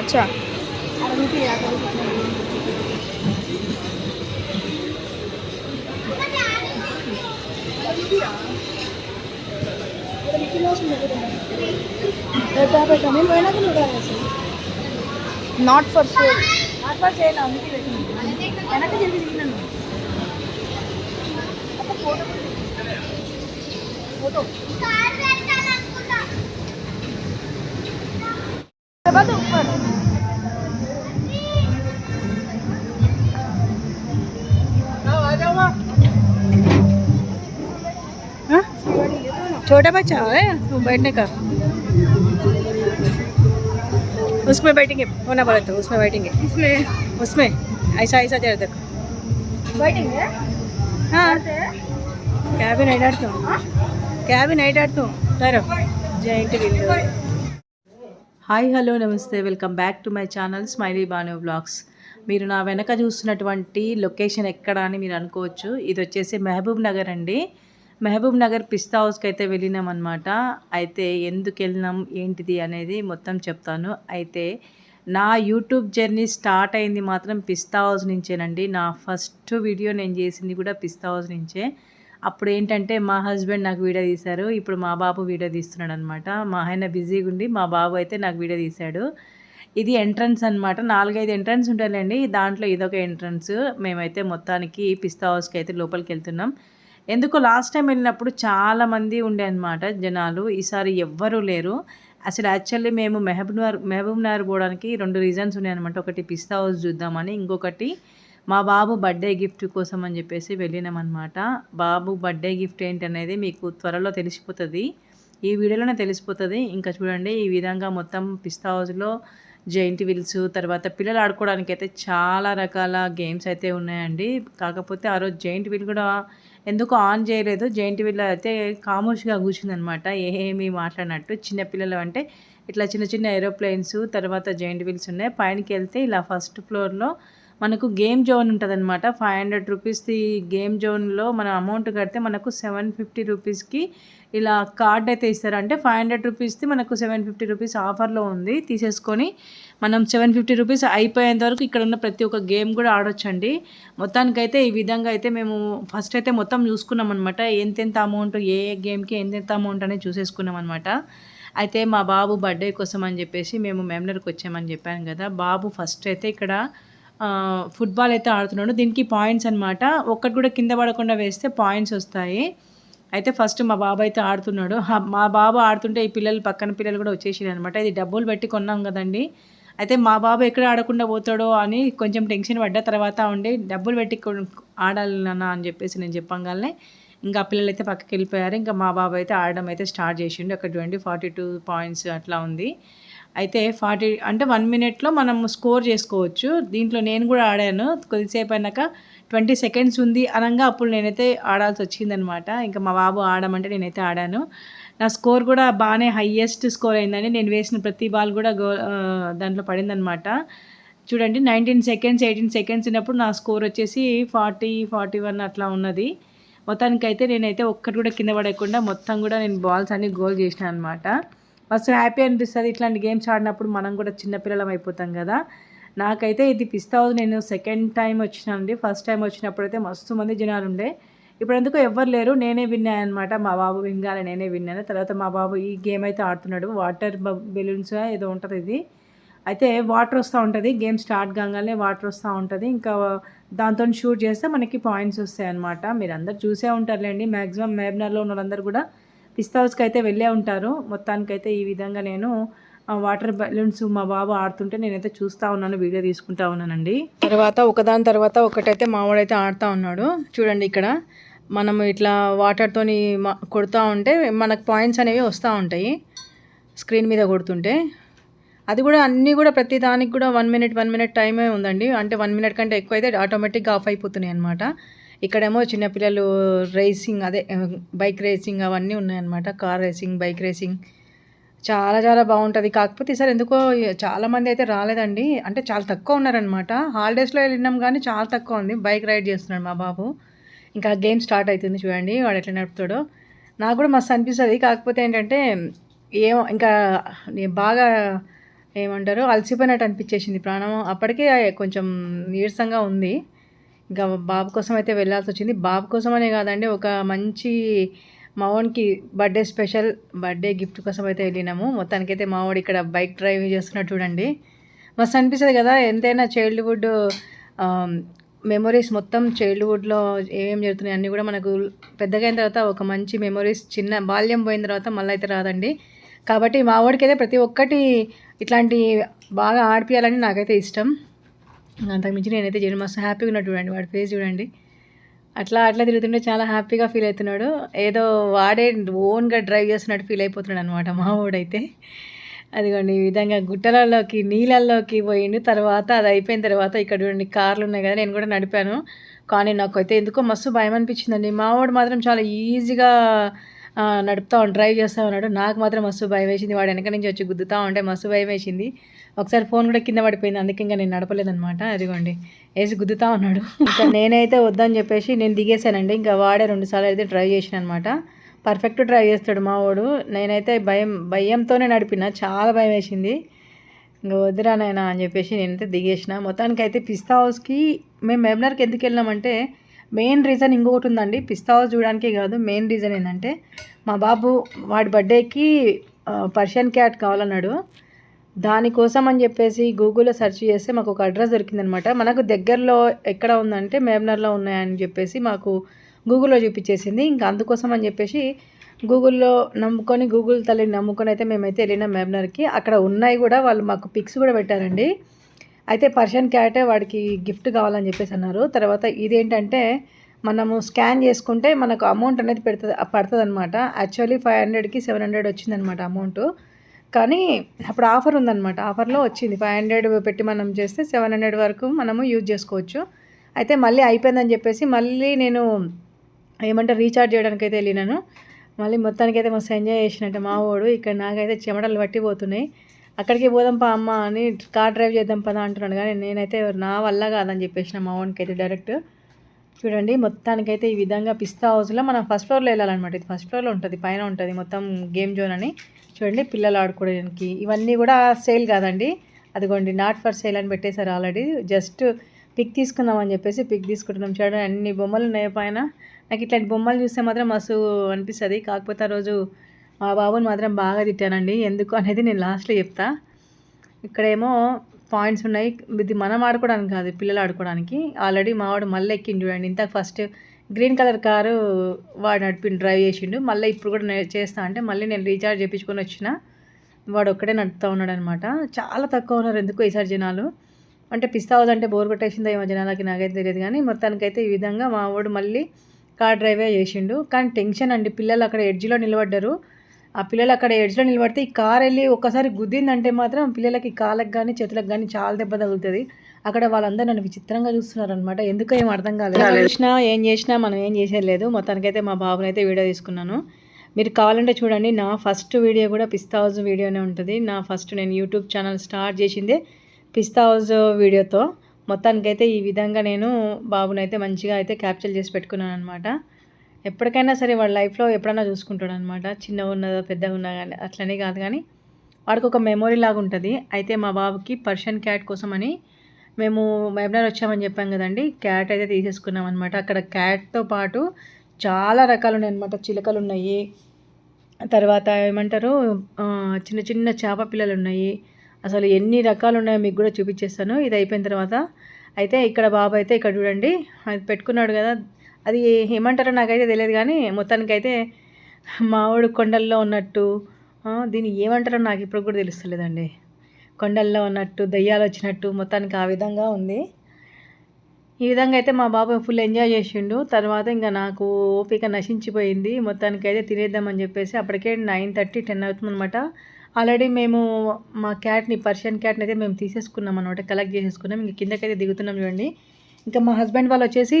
अच्छा not for sale not for sale అందుకే waiting వెనక జల్ది దిగినాను అప్పుడు ఫోటో ఫోటో हाँ? छोटा बच्चा है बैठने का। उसमें बैठेंगे होना बोला तो उसमें बैठेंगे। इसमें उसमें ऐसा ऐसा देर तक। बैठेंगे? हाँ।, हाँ। क्या भी नहीं डरते क्या भी नहीं डरते डरो। जय इंटर హాయ్ హలో నమస్తే welcome back to my channel smiley Banu vlogs మీరు నా వెనక చూస్తున్నటువంటి లొకేషన్ ఎక్కడ అని మీరు అనుకోవచ్చు. ఇది వచ్చేసి మహబూబ్ నగర్ అండి. మహబూబ్ నగర్ పిస్తా హౌస్కి అయితే వెళ్ళినాం అనమాట అయితే ఎందుకు వెళ్ళినాం ఏంటిది అనేది మొత్తం చెప్తాను. అయితే నా యూట్యూబ్ జర్నీ స్టార్ట్ అయింది మాత్రం పిస్తా హౌస్ నుంచేనండి. నా ఫస్ట్ వీడియో నేను చేసింది కూడా పిస్తా హౌస్ నుంచే. అప్పుడు ఏంటంటే మా హస్బెండ్ నాకు వీడియో తీశారు. ఇప్పుడు మా బాబు వీడియో తీస్తున్నాడు అనమాట మా ఆయన బిజీగా ఉండి మా బాబు అయితే నాకు వీడియో తీశాడు. ఇది ఎంట్రన్స్ అనమాట. నాలుగైదు ఎంట్రన్స్ ఉంటాయండి. దాంట్లో ఇదొక ఎంట్రన్స్. మేమైతే మొత్తానికి పిస్తా హౌస్కి అయితే లోపలికి వెళ్తున్నాం ఎందుకు లాస్ట్ టైం వెళ్ళినప్పుడు చాలామంది ఉండే అనమాట జనాలు. ఈసారి ఎవ్వరూ లేరు. అసలు యాక్చువల్లీ మేము మహబూబ్ మెహబూబ్నగర్ పోవడానికి రెండు రీజన్స్ ఉన్నాయన్నమాట. ఒకటి పిస్తా హౌస్ చూద్దామని ఇంకొకటి మా బాబు బర్త్డే గిఫ్ట్ కోసం అని చెప్పేసి వెళ్ళినామన్నమాట. బాబు బర్త్డే గిఫ్ట్ ఏంటనేది మీకు త్వరలో తెలిసిపోతుంది. ఈ వీడియోలోనే తెలిసిపోతుంది. ఇంకా చూడండి ఈ విధంగా మొత్తం పిస్తా హౌస్లో జైంట్ వీల్స్ తర్వాత పిల్లలు ఆడుకోవడానికి అయితే చాలా రకాల గేమ్స్ అయితే ఉన్నాయండి. కాకపోతే ఆ రోజు జైంట్ వీల్ కూడా ఎందుకు ఆన్ చేయలేదు? జైంట్ వీల్ అయితే కామోష్గా కూర్చుందనమాట ఏమీ మాట్లాడినట్టు చిన్నపిల్లలు అంటే ఇట్లా చిన్న చిన్న ఏరోప్లేన్స్ తర్వాత జైంట్ వీల్స్ ఉన్నాయి. పైనకి వెళ్తే ఇలా ఫస్ట్ ఫ్లోర్లో మనకు గేమ్ జోన్ ఉంటుంది అనమాట ఫైవ్ హండ్రెడ్ రూపీస్ది గేమ్ జోన్లో మనం అమౌంట్ కడితే మనకు సెవెన్ ఫిఫ్టీ రూపీస్కి ఇలా కార్డ్ అయితే ఇస్తారు. అంటే ఫైవ్ హండ్రెడ్ రూపీస్ది మనకు సెవెన్ ఫిఫ్టీ రూపీస్ ఆఫర్లో ఉంది. తీసేసుకొని మనం సెవెన్ ఫిఫ్టీ రూపీస్ అయిపోయేంత వరకు ఇక్కడ ఉన్న ప్రతి ఒక్క గేమ్ కూడా ఆడొచ్చండి. మొత్తానికైతే ఈ విధంగా అయితే మేము ఫస్ట్ అయితే మొత్తం చూసుకున్నాం అనమాట ఎంతెంత అమౌంట్ ఏ ఏ గేమ్కి ఎంతెంత అమౌంట్ అనేది చూసేసుకున్నాం అనమాట అయితే మా బాబు బర్త్డే కోసం అని చెప్పేసి మేము మెమ్నర్కి వచ్చామని చెప్పాను కదా. బాబు ఫస్ట్ అయితే ఇక్కడ ఫుట్బాల్ అయితే ఆడుతున్నాడు. దీనికి పాయింట్స్ అనమాట ఒక్కటి కూడా కింద పడకుండా వేస్తే పాయింట్స్ వస్తాయి. అయితే ఫస్ట్ మా బాబు అయితే ఆడుతున్నాడు. మా బాబు ఆడుతుంటే ఈ పిల్లలు పక్కన పిల్లలు కూడా వచ్చేసారు అనమాట ఇది డబ్బులు పెట్టి కొన్నాం కదండి. అయితే మా బాబు ఎక్కడ ఆడకుండా పోతాడో అని కొంచెం టెన్షన్ పడ్డా తర్వాత ఉండి డబ్బులు పెట్టి ఆడాలన్నా ఆడాలి నాన్న అని చెప్పేసి నేను చెప్పంగానే ఇంకా పిల్లలు అయితే పక్కకి వెళ్ళిపోయారు. ఇంకా మా బాబు అయితే ఆడడం అయితే స్టార్ట్ చేసిండు. అక్కడ ట్వంటీ ఫార్టీ టూ పాయింట్స్ అట్లా ఉంది. అయితే ఫార్టీ అంటే వన్ మినిట్లో మనం స్కోర్ చేసుకోవచ్చు. దీంట్లో నేను కూడా ఆడాను. కొద్దిసేపు అయినాక ట్వంటీ సెకండ్స్ ఉంది అనగా అప్పుడు నేనైతే ఆడాల్సి వచ్చిందనమాట. ఇంకా మా బాబు ఆడమంటే నేనైతే ఆడాను. నా స్కోర్ కూడా బాగానే హయ్యెస్ట్ స్కోర్ అయిందండి. నేను వేసిన ప్రతి బాల్ కూడా గో దాంట్లో పడిందనమాట. చూడండి నైన్టీన్ సెకండ్స్ ఎయిటీన్ సెకండ్స్ ఉన్నప్పుడు నా స్కోర్ వచ్చేసి ఫార్టీ ఫార్టీ వన్ అట్లా ఉన్నది. మొత్తానికైతే నేనైతే ఒక్కటి కూడా కింద పడకుండా మొత్తం కూడా నేను బాల్స్ అన్ని గోల్ చేసిన అనమాట. మస్తు హ్యాపీ అనిపిస్తుంది. ఇట్లాంటి గేమ్స్ ఆడినప్పుడు మనం కూడా చిన్నపిల్లలం అయిపోతాం కదా. నాకైతే ఇది పిస్తా హౌస్ నేను సెకండ్ టైం వచ్చినానండి ఫస్ట్ టైం వచ్చినప్పుడు అయితే మస్తు మంది జనాలు ఉండే. ఇప్పుడు ఎందుకు ఎవ్వరు లేరు. నేనే విన్నాను అనమాట మా బాబు వింగాలి నేనే విన్నాను తర్వాత మా బాబు ఈ గేమ్ అయితే ఆడుతున్నాడు. వాటర్ బెలూన్స్ ఏదో ఉంటుంది ఇది. అయితే వాటర్ వస్తూ ఉంటుంది. గేమ్ స్టార్ట్ కాగానే వాటర్ వస్తూ ఉంటుంది. ఇంకా దాంతో షూట్ చేస్తే మనకి పాయింట్స్ వస్తాయి అనమాట మీరు అందరు చూసే ఉంటారులేండి. మ్యాక్సిమం మేబ్నర్లో ఉన్న వాళ్ళందరూ కూడా పిస్తా హౌస్కి అయితే వెళ్ళే ఉంటారు. మొత్తానికైతే ఈ విధంగా నేను ఆ వాటర్ బెలూన్స్ మా బాబు ఆడుతుంటే నేనైతే చూస్తూ ఉన్నాను వీడియో తీసుకుంటా ఉన్నానండి. తర్వాత ఒకదాని తర్వాత ఒకటైతే మావాడైతే ఆడుతూ ఉన్నాడు. చూడండి ఇక్కడ మనం ఇట్లా వాటర్తోని కొడుతూ ఉంటే మనకు పాయింట్స్ అనేవి వస్తూ ఉంటాయి స్క్రీన్ మీద కొడుతుంటే. అది కూడా అన్నీ కూడా ప్రతి దానికి కూడా వన్ మినిట్ వన్ మినిట్ టైమే ఉందండి. అంటే వన్ మినిట్ కంటే ఎక్కువ అయితే ఆటోమేటిక్గా ఆఫ్ అయిపోతున్నాయి అనమాట ఇక్కడేమో చిన్నపిల్లలు రేసింగ్ అదే బైక్ రేసింగ్ అవన్నీ ఉన్నాయన్నమాట. Car racing bike racing. చాలా చాలా బాగుంటుంది. కాకపోతే ఈసారి ఎందుకో చాలామంది అయితే రాలేదండి. అంటే చాలా తక్కువ ఉన్నారనమాట హాలిడేస్లో వెళ్ళినాం కానీ చాలా తక్కువ ఉంది. బైక్ రైడ్ చేస్తున్నాడు మా బాబు. ఇంకా గేమ్ స్టార్ట్ అవుతుంది చూడండి వాడు ఎట్లా నడుపుతాడో. నాకు కూడా మస్తు అనిపిస్తుంది. కాకపోతే ఏంటంటే ఏమో ఇంకా బాగా ఏమంటారు అలసిపోయినట్టు అనిపించేసింది ప్రాణం. అప్పటికే కొంచెం నీరసంగా ఉంది. ఇంకా బాబు కోసం అయితే వెళ్ళాల్సి వచ్చింది. బాబు కోసం అనే కాదండి ఒక మంచి మావోనికి బర్త్డే స్పెషల్ బర్త్డే గిఫ్ట్ కోసం అయితే వెళ్ళినాము. మొత్తానికైతే మావోడు ఇక్కడ బైక్ డ్రైవ్ చేస్తున్నట్టు చూడండి. మస్తు అనిపిస్తుంది కదా ఎంతైనా చైల్డ్హుడ్ మెమొరీస్ మొత్తం చైల్డ్హుడ్లో ఏమేమి జరుగుతున్నాయి అన్నీ కూడా మనకు పెద్దగా అయిన తర్వాత ఒక మంచి మెమొరీస్ చిన్న బాల్యం పోయిన తర్వాత మళ్ళీ అయితే రాదండి. కాబట్టి మా వాడికి అయితే ప్రతి ఒక్కటి ఇట్లాంటి బాగా ఆడిపియాలని నాకైతే ఇష్టం. అంతకుమించి నేనైతే చేయడం మస్తు హ్యాపీగా ఉన్నట్టు చూడండి. వాడి ఫేస్ చూడండి. అట్లా అట్లా తిరుగుతుంటే చాలా హ్యాపీగా ఫీల్ అవుతున్నాడు. ఏదో వాడే ఓన్గా డ్రైవ్ చేస్తున్నట్టు ఫీల్ అయిపోతున్నాడు అనమాట మా వాడైతే. అదిగోండి ఈ విధంగా గుట్టలలోకి నీళ్ళల్లోకి పోయిండు. తర్వాత అది అయిపోయిన తర్వాత ఇక్కడ చూడండి కార్లు ఉన్నాయి కదా నేను కూడా నడిపాను. కానీ నాకైతే ఎందుకో మస్తు భయం అనిపించిందండి. మా వాడు మాత్రం చాలా ఈజీగా నడుపుతా ఉన్నాడు డ్రైవ్ చేస్తూ ఉన్నాడు. నాకు మాత్రం మస్తు భయం వేసింది. వాడు వెనక నుంచి వచ్చి గుద్దుతా ఉంటే మస్తు భయం వేసింది. ఒకసారి ఫోన్ కూడా కింద పడిపోయింది. అందుకే ఇంకా నేను నడపలేదనమాట అదిగోండి. వేసి గుద్దుతా ఉన్నాడు. ఇంకా నేనైతే వద్దని చెప్పేసి నేను దిగేశానండి. ఇంకా వాడే రెండుసార్లు అయితే డ్రైవ్ చేసిన అనమాట పర్ఫెక్ట్ డ్రైవ్ చేస్తాడు మా వాడు నేనైతే భయం భయంతోనే నడిపిన. చాలా భయం వేసింది. ఇంకా వద్దురా నాయన అని చెప్పేసి నేనైతే దిగేసిన. మొత్తానికి అయితే పిస్తా హౌస్కి మేము మెబ్నర్కి ఎందుకు వెళ్ళామంటే మెయిన్ రీజన్ ఇంకొకటి ఉందండి. పిస్తా హౌస్ చూడడానికే కాదు మెయిన్ రీజన్ ఏంటంటే మా బాబు వాడి బర్త్డేకి పర్షియన్ క్యాట్ కావాలన్నాడు. దానికోసం అని చెప్పేసి గూగుల్లో సెర్చ్ చేస్తే మాకు ఒక అడ్రస్ దొరికిందనమాట. మనకు దగ్గరలో ఎక్కడ ఉందంటే మేమ్నర్లో ఉన్నాయని చెప్పేసి మాకు గూగుల్లో చూపించేసింది. ఇంకా అందుకోసం అని చెప్పేసి గూగుల్లో నమ్ముకొని గూగుల్ తల్లిని నమ్ముకొని అయితే మేమైతే వెళ్ళినాం మేమ్నర్కి అక్కడ ఉన్నాయి కూడా వాళ్ళు మాకు పిక్స్ కూడా పెట్టారండి. అయితే పర్షియన్ క్యాటే వాడికి గిఫ్ట్ కావాలని చెప్పేసి అన్నారు. తర్వాత ఇదేంటంటే మనము స్కాన్ చేసుకుంటే మనకు అమౌంట్ అనేది పెడుతుంది పడుతుంది అనమాట యాక్చువల్లీ ఫైవ్ హండ్రెడ్కి సెవెన్ హండ్రెడ్ వచ్చిందనమాట అమౌంట్. కానీ అప్పుడు ఆఫర్ ఉందన్నమాట. ఆఫర్లో వచ్చింది. ఫైవ్ హండ్రెడ్ పెట్టి మనం చేస్తే సెవెన్ హండ్రెడ్ వరకు మనము యూజ్ చేసుకోవచ్చు. అయితే మళ్ళీ అయిపోయిందని చెప్పేసి మళ్ళీ నేను ఏమంటే రీఛార్జ్ చేయడానికి అయితే వెళ్ళినాను. మళ్ళీ మొత్తానికి అయితే మస్తు ఎంజాయ్ చేసినట్టు మా వాడు. ఇక్కడ నాకైతే చెమటలు పట్టిపోతున్నాయి. అక్కడికి పోదాం పా అమ్మ అని కార్ డ్రైవ్ చేద్దాం పదా అంటున్నాడు. కానీ నేనైతే నా వల్ల కాదని చెప్పేసిన మా వాడికి అయితే డైరెక్ట్. చూడండి మొత్తానికైతే ఈ విధంగా పిస్తా హౌస్లో మనం ఫస్ట్ ఫ్లోర్లో వెళ్ళాలన్నమాట. ఇది ఫస్ట్ ఫ్లోర్లో ఉంటుంది పైన ఉంటుంది మొత్తం గేమ్ జోన్ అని. చూడండి పిల్లలు ఆడుకోవడానికి. ఇవన్నీ కూడా సేల్ కాదండి. అదిగోండి నాట్ ఫర్ సేల్ అని పెట్టేశారు ఆల్రెడీ. జస్ట్ పిక్ తీసుకుందాం అని చెప్పేసి పిక్ తీసుకుంటున్నాం. చూడండి అన్ని బొమ్మలు ఉన్నాయి పైన? నాకు ఇట్లాంటి బొమ్మలు చూస్తే మాత్రం మస్తు అనిపిస్తుంది. కాకపోతే ఆ రోజు మా బాబుని మాత్రం బాగా తిట్టానండి. ఎందుకు అనేది నేను లాస్ట్లో చెప్తా. ఇక్కడేమో పాయింట్స్ ఉన్నాయి. ఇది మనం ఆడుకోవడానికి కాదు పిల్లలు ఆడుకోవడానికి. ఆల్రెడీ మావాడు మళ్ళీ ఎక్కిండు చూడండి. ఇంత ఫస్ట్ గ్రీన్ కలర్ కారు వాడు నడిపి డ్రైవ్ చేసిండు. మళ్ళీ ఇప్పుడు కూడా నేను చేస్తా అంటే మళ్ళీ నేను రీఛార్జ్ చేయించుకొని వచ్చిన. వాడు ఒక్కడే నడుపుతూ ఉన్నాడు అనమాట చాలా తక్కువ ఉన్నారు ఎందుకు ఈసారి జనాలు. అంటే పిస్తా అంటే బోర్ కొట్టేసిందో ఏమో జనాలకి నాకైతే తెలియదు కానీ మొత్తానికైతే ఈ విధంగా మా వాడు మళ్ళీ కార్ డ్రైవే చేసిండు. కానీ టెన్షన్ అండి. పిల్లలు అక్కడ ఎడ్జ్లో నిలబడ్డారు. ఆ పిల్లలు అక్కడ ఎడ్జ్లో నిలబడితే ఈ కార్ వెళ్ళి ఒక్కసారి గుద్దిందంటే మాత్రం పిల్లలకి కాళ్ళకి కానీ చేతులకు కానీ చాలా దెబ్బ తగులుతుంది. అక్కడ వాళ్ళందరూ నన్ను విచిత్రంగా చూస్తున్నారు అనమాట ఎందుకో ఏం అర్థం కాలేదు. చేసినా ఏం చేసినా మనం ఏం చేసేది లేదు మొత్తానికైతే మా బాబుని అయితే వీడియో తీసుకున్నాను. మీరు కావాలంటే చూడండి నా ఫస్ట్ వీడియో కూడా పిస్తా హౌస్ వీడియోనే ఉంటుంది. నా ఫస్ట్ నేను యూట్యూబ్ ఛానల్ స్టార్ట్ చేసిందే పిస్తా హౌస్ వీడియోతో. మొత్తానికైతే ఈ విధంగా నేను బాబునైతే మంచిగా అయితే క్యాప్చర్ చేసి పెట్టుకున్నాను అనమాట ఎప్పటికైనా సరే వాడు లైఫ్లో ఎప్పుడైనా చూసుకుంటాడు అనమాట చిన్న ఉన్నదో పెద్దగా ఉన్నా కానీ అట్లనే కాదు కానీ వాడికి ఒక మెమొరీ లాగా ఉంటుంది. అయితే మా బాబుకి పర్షియన్ క్యాట్ కోసం అని మేము వెబినార్ వచ్చామని చెప్పాం కదండి. క్యాట్ అయితే తీసేసుకున్నాం అనమాట అక్కడ క్యాట్తో పాటు చాలా రకాలు ఉన్నాయి అనమాట చిలకలు ఉన్నాయి తర్వాత ఏమంటారు? చిన్న చిన్న చేప పిల్లలు ఉన్నాయి అసలు ఎన్ని రకాలు ఉన్నాయో మీకు కూడా చూపించేస్తాను. ఇది అయిపోయిన తర్వాత. అయితే ఇక్కడ బాబు అయితే ఇక్కడ చూడండి. అది పెట్టుకున్నాడు కదా. అది ఏమంటారో నాకైతే తెలియదు కానీ మొత్తానికైతే మావాడు కొండల్లో ఉన్నట్టు దీన్ని ఏమంటారో నాకు ఇప్పుడు కూడా తెలుస్తలేదండి. కొండల్లో ఉన్నట్టు దయ్యాలు వచ్చినట్టు మొత్తానికి ఆ విధంగా ఉంది. ఈ విధంగా అయితే మా బాబు ఫుల్ ఎంజాయ్ చేసిండు. తర్వాత ఇంకా నాకు ఓపిక నశించిపోయింది. మొత్తానికి అయితే తినేద్దామని చెప్పేసి అప్పటికే నైన్ థర్టీ టెన్ అవుతుందన్నమాట. ఆల్రెడీ మేము మా క్యాట్ని పర్షియన్ క్యాట్ని అయితే మేము తీసేసుకున్నాం అనమాట కలెక్ట్ చేసేసుకున్నాం. ఇంక కిందకైతే దిగుతున్నాం చూడండి. ఇంకా మా హస్బెండ్ వాళ్ళు వచ్చేసి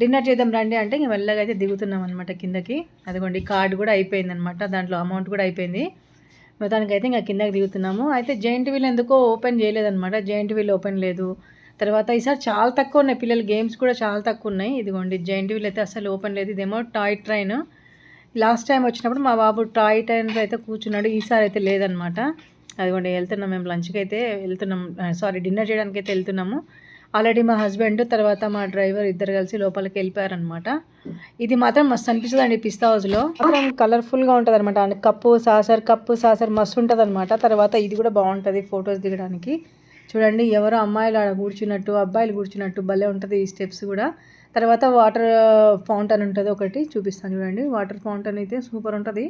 డిన్నర్ చేద్దాం రండి అంటే ఇంక మెల్లగా అయితే దిగుతున్నాం అనమాట కిందకి. అదిగోండి కార్డు కూడా అయిపోయింది అనమాట దాంట్లో అమౌంట్ కూడా అయిపోయింది. మొత్తానికైతే ఇంకా కిందకి దిగుతున్నాము. అయితే జెయింట్ వీల్ ఎందుకో ఓపెన్ చేయలేదన్నమాట. జైంట్ వీల్ ఓపెన్ లేదు. తర్వాత ఈసారి చాలా తక్కువ ఉన్నాయి. పిల్లల గేమ్స్ కూడా చాలా తక్కువ ఉన్నాయి. ఇదిగోండి జైంట్ వీల్ అయితే అసలు ఓపెన్ లేదు. ఇదేమో టాయ్ ట్రైన్ లాస్ట్ టైం వచ్చినప్పుడు మా బాబు టాయ్ ట్రైన్లో అయితే కూర్చున్నాడు. ఈసారి అయితే లేదనమాట అదిగోండి వెళ్తున్నాం మేము లంచ్కి అయితే వెళ్తున్నాం. సారీ డిన్నర్ చేయడానికి అయితే వెళ్తున్నాము. ఆల్రెడీ మా హస్బెండ్ తర్వాత మా డ్రైవర్ ఇద్దరు కలిసి లోపలికి వెళ్ళిపోయారనమాట ఇది మాత్రం మస్తు అనిపిస్తుంది అండి పిస్తా హౌస్లో. మాత్రం కలర్ఫుల్గా ఉంటుంది అనమాట కప్పు సాసర్ కప్పు సాసర్ మస్తు ఉంటుంది అనమాట తర్వాత ఇది కూడా బాగుంటుంది ఫొటోస్ దిగడానికి. చూడండి ఎవరో అమ్మాయిలు ఆడ కూర్చున్నట్టు అబ్బాయిలు కూర్చున్నట్టు భలే ఉంటుంది ఈ స్టెప్స్ కూడా. తర్వాత వాటర్ ఫౌంటైన్ ఉంటుంది ఒకటి చూపిస్తాను చూడండి. వాటర్ ఫౌంటైన్ అయితే సూపర్ ఉంటుంది.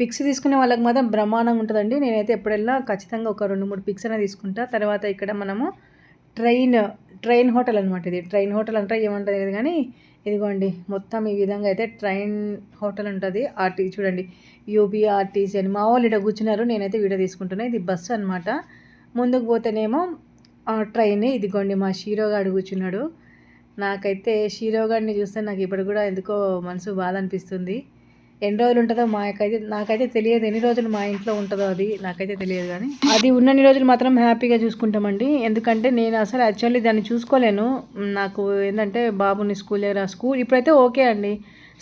పిక్స్ తీసుకునే వాళ్ళకి మాత్రం బ్రహ్మాండంగా ఉంటుందండి. నేనైతే ఎప్పుడెల్లా ఖచ్చితంగా ఒక రెండు మూడు పిక్స్ అనేది తీసుకుంటా. తర్వాత ఇక్కడ మనము ట్రైన్ ట్రైన్ హోటల్ అనమాట ఇది. ట్రైన్ హోటల్ అంటే ఏమంటుంది కదా కానీ ఇదిగోండి మొత్తం ఈ విధంగా అయితే ట్రైన్ హోటల్ ఉంటుంది. ఆర్టీ చూడండి. యూబీ ఆర్టీసీ అని మా వాళ్ళు ఇక్కడ కూర్చున్నారు. నేనైతే వీడియో తీసుకుంటున్నా. ఇది బస్సు అనమాట ముందుకు పోతేనేమో ట్రైన్ ఇదిగోండి మా షీరోగాడు కూర్చున్నాడు. నాకైతే షీరోగాడిని చూస్తే నాకు ఇప్పుడు కూడా ఎందుకో మనసు బాధ అనిపిస్తుంది. ఎన్ని రోజులు ఉంటుందో మాకైతే నాకైతే తెలియదు. ఎన్ని రోజులు మా ఇంట్లో ఉంటుందో అది నాకైతే తెలియదు కానీ. అది ఉన్నన్ని రోజులు మాత్రం హ్యాపీగా చూసుకుంటామండి. ఎందుకంటే నేను అసలు యాక్చువల్లీ దాన్ని చూసుకోలేను. నాకు ఏంటంటే బాబుని స్కూల్ దగ్గర స్కూల్ ఇప్పుడైతే ఓకే అండి.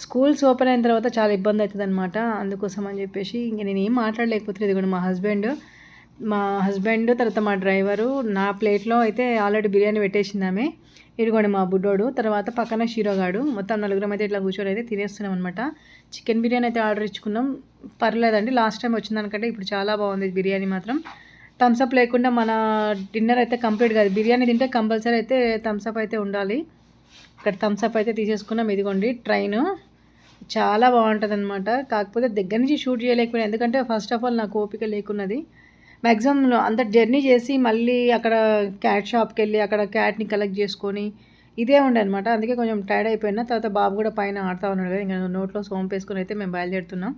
స్కూల్స్ ఓపెన్ అయిన తర్వాత చాలా ఇబ్బంది అవుతుంది అనమాట అందుకోసం అని చెప్పేసి ఇంక నేను ఏం మాట్లాడలేకపోతే కూడా మా హస్బెండ్. మా హస్బెండ్ తర్వాత మా డ్రైవరు నా ప్లేట్లో అయితే ఆల్రెడీ బిర్యానీ పెట్టేసింది ఆమె. ఇదిగోండి మా బుడ్డోడు. తర్వాత పక్కన షీరోగాడు. మొత్తం నలుగురం అయితే ఇట్లా కూర్చొని అయితే తినేస్తున్నాం అనమాట చికెన్ బిర్యానీ అయితే ఆర్డర్ ఇచ్చుకున్నాం. పర్లేదండి లాస్ట్ టైం వచ్చిందనుకంటే ఇప్పుడు చాలా బాగుంది బిర్యానీ మాత్రం. థమ్స్అప్ లేకుండా మన డిన్నర్ అయితే కంప్లీట్ కాదు. బిర్యానీ తింటే కంపల్సరీ అయితే థమ్స్అప్ అయితే ఉండాలి. ఇక్కడ థమ్స్అప్ అయితే తీసేసుకున్నాం. ఇదిగోండి ట్రైన్. చాలా బాగుంటుంది అనమాట కాకపోతే దగ్గర నుంచి షూట్ చేయలేకపోయినా ఎందుకంటే ఫస్ట్ ఆఫ్ ఆల్ నాకు ఓపిక లేకున్నది. మ్యాక్సిమం అంత జర్నీ చేసి మళ్ళీ అక్కడ క్యాట్ షాప్కి వెళ్ళి అక్కడ క్యాట్ని కలెక్ట్ చేసుకొని ఇదే ఉండే అనమాట అందుకే కొంచెం టైర్డ్ అయిపోయినా. తర్వాత బాబు కూడా పైన ఆడుతూ ఉన్నాడు కదా. ఇంకా నోట్లో సోంపు వేసుకొని అయితే మేము బయలుదేరుతున్నాం.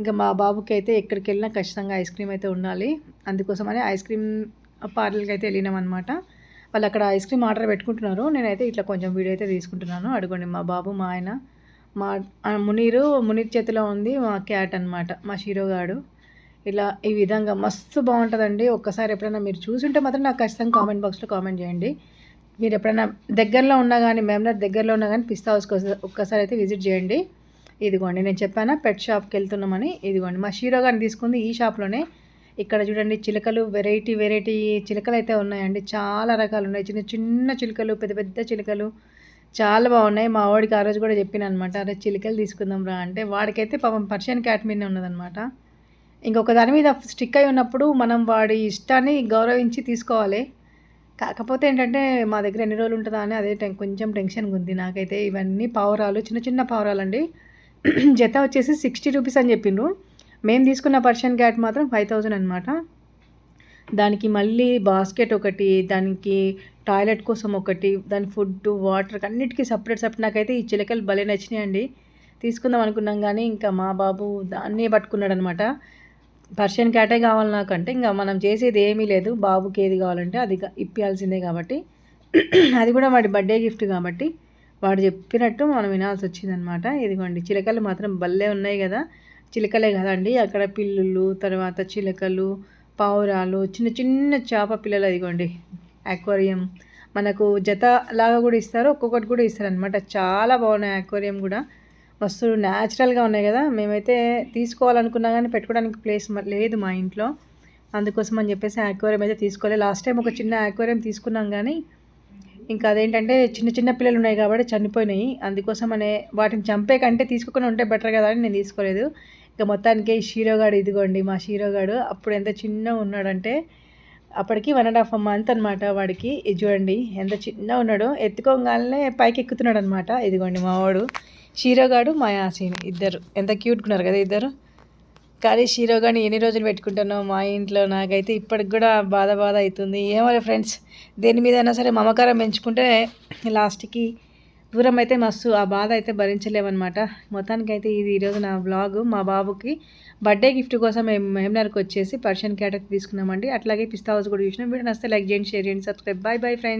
ఇంకా మా బాబుకి అయితే ఎక్కడికి వెళ్ళినా ఖచ్చితంగా ఐస్ క్రీమ్ అయితే ఉండాలి. అందుకోసమని ఐస్ క్రీమ్ పార్లర్కి అయితే వెళ్ళినాం అనమాట వాళ్ళు అక్కడ ఐస్ క్రీమ్ ఆర్డర్ పెట్టుకుంటున్నారు. నేనైతే ఇట్లా కొంచెం వీడియో అయితే తీసుకుంటున్నాను. అడుగుండి మా బాబు మా ఆయన మా మునీరు మునీర్ చేతిలో ఉంది మా క్యాట్ అనమాట మా షీరోగాడు ఇలా ఈ విధంగా మస్తు బాగుంటుందండి. ఒక్కసారి ఎప్పుడైనా మీరు చూసుంటే మాత్రం నాకు ఖచ్చితంగా కామెంట్ బాక్స్లో కామెంట్ చేయండి. మీరు ఎప్పుడైనా దగ్గరలో ఉన్నా కానీ మేము దగ్గరలో ఉన్నా కానీ పిస్తా హౌస్కి ఒక్కసారి అయితే విజిట్ చేయండి. ఇదిగోండి నేను చెప్పానా పెట్ షాప్కి వెళ్తున్నామని. ఇదిగోండి మా షీరో గారిని తీసుకుంది ఈ షాప్లోనే. ఇక్కడ చూడండి చిలకలు వెరైటీ వెరైటీ చిలకలు అయితే ఉన్నాయండి. చాలా రకాలు ఉన్నాయి. చిన్న చిన్న చిలుకలు పెద్ద పెద్ద చిలుకలు. చాలా బాగున్నాయి. మా వాడికి ఆ రోజు కూడా చెప్పిన అనమాట అరే చిలుకలు తీసుకుందాం రా అంటే వాడికైతే పాపం పర్షియన్ క్యాట్ మీదనే ఉన్నదనమాట. ఇంకొక దాని మీద స్టిక్ అయి ఉన్నప్పుడు మనం వాడి ఇష్టాన్ని గౌరవించి తీసుకోవాలి. కాకపోతే ఏంటంటే మా దగ్గర ఎన్ని రోజులు ఉంటుందా అని అదే కొంచెం టెన్షన్గా ఉంది నాకైతే. ఇవన్నీ పావురాలు చిన్న చిన్న పావురాలు అండి జత వచ్చేసి సిక్స్టీ రూపీస్ అని చెప్పిండ్రు. మేము తీసుకున్న పర్షియన్ క్యాట్ మాత్రం ఫైవ్ థౌజండ్ అనమాట దానికి మళ్ళీ బాస్కెట్ ఒకటి దానికి టాయిలెట్ కోసం ఒకటి దాని ఫుడ్ వాటర్ అన్నిటికీ సపరేట్ సపరేట్. నాకైతే ఈ చిలకలు భలే నచ్చినాయండి. తీసుకుందాం అనుకున్నాం కానీ ఇంకా మా బాబు దాన్నే పట్టుకున్నాడు అనమాట పర్షియన్ క్యాటే కావాలి నాకంటే ఇంకా మనం చేసేది ఏమీ లేదు. బాబుకి ఏది కావాలంటే అది ఇప్పించాల్సిందే కాబట్టి అది కూడా వాడి బర్త్డే గిఫ్ట్ కాబట్టి వాడు చెప్పినట్టు మనం వినాల్సి వచ్చిందనమాట. ఇదిగోండి చిలకలు మాత్రం భలే ఉన్నాయి కదా. చిలకలే కదండి అక్కడ పిల్లులు తర్వాత చిలకలు పావురాలు చిన్న చిన్న చేప పిల్లలు అదిగోండి అక్వేరియం మనకు జత లాగా కూడా ఇస్తారు ఒక్కొక్కటి కూడా ఇస్తారు అనమాట చాలా బాగున్నాయి అక్వేరియం కూడా. మస్తు న్యాచురల్గా ఉన్నాయి కదా. మేమైతే తీసుకోవాలనుకున్నా కానీ పెట్టుకోవడానికి ప్లేస్ లేదు మా ఇంట్లో. అందుకోసం అని చెప్పేసి ఆక్వేరియం అయితే తీసుకోలేదు లాస్ట్ టైం ఒక చిన్న ఆక్వేరియం తీసుకున్నాం కానీ ఇంకా అదేంటంటే చిన్న చిన్న పిల్లలు ఉన్నాయి కాబట్టి చనిపోయినాయి. అందుకోసం అనే వాటిని చంపే కంటే తీసుకోకుండా ఉంటే బెటర్ కదా అని నేను తీసుకోలేదు. ఇంకా మొత్తానికి షీరోగాడు ఇదిగోండి మా షీరోగాడు అప్పుడు ఎంత చిన్న ఉన్నాడంటే అప్పటికి వన్ అండ్ హాఫ్ మంత్ అనమాట వాడికి. ఇది చూడండి ఎంత చిన్న ఉన్నాడో. ఎత్తుకోగానే పైకి ఎక్కుతున్నాడు అనమాట ఇదిగోండి మా వాడు. షీరోగాడు మా యాసీని. ఇద్దరు. ఎంత క్యూట్కున్నారు కదా ఇద్దరు. కానీ షీరోగాని ఎన్ని రోజులు పెట్టుకుంటానో మా ఇంట్లో నాకైతే ఇప్పటికి కూడా బాధ బాధ అవుతుంది. ఏమో ఫ్రెండ్స్ దేని మీద అయినా సరే మమకారం పెంచుకుంటే లాస్ట్కి దూరం అయితే మస్తు. ఆ బాధ అయితే భరించలేమన్నమాట. మొత్తానికి అయితే ఇది ఈరోజు నా బ్లాగ్ మా బాబుకి బర్త్డే గిఫ్ట్ కోసం మేము మెహమ్నార్కి వచ్చేసి పర్షియన్ క్యాట్ తీసుకున్నామండి. అట్లాగే పిస్తా హౌస్ కూడా చూసినాం. వీడియో నస్తే లైక్ చేయండి షేర్ చేయండి సబ్స్క్రైబ్. Bye bye friends.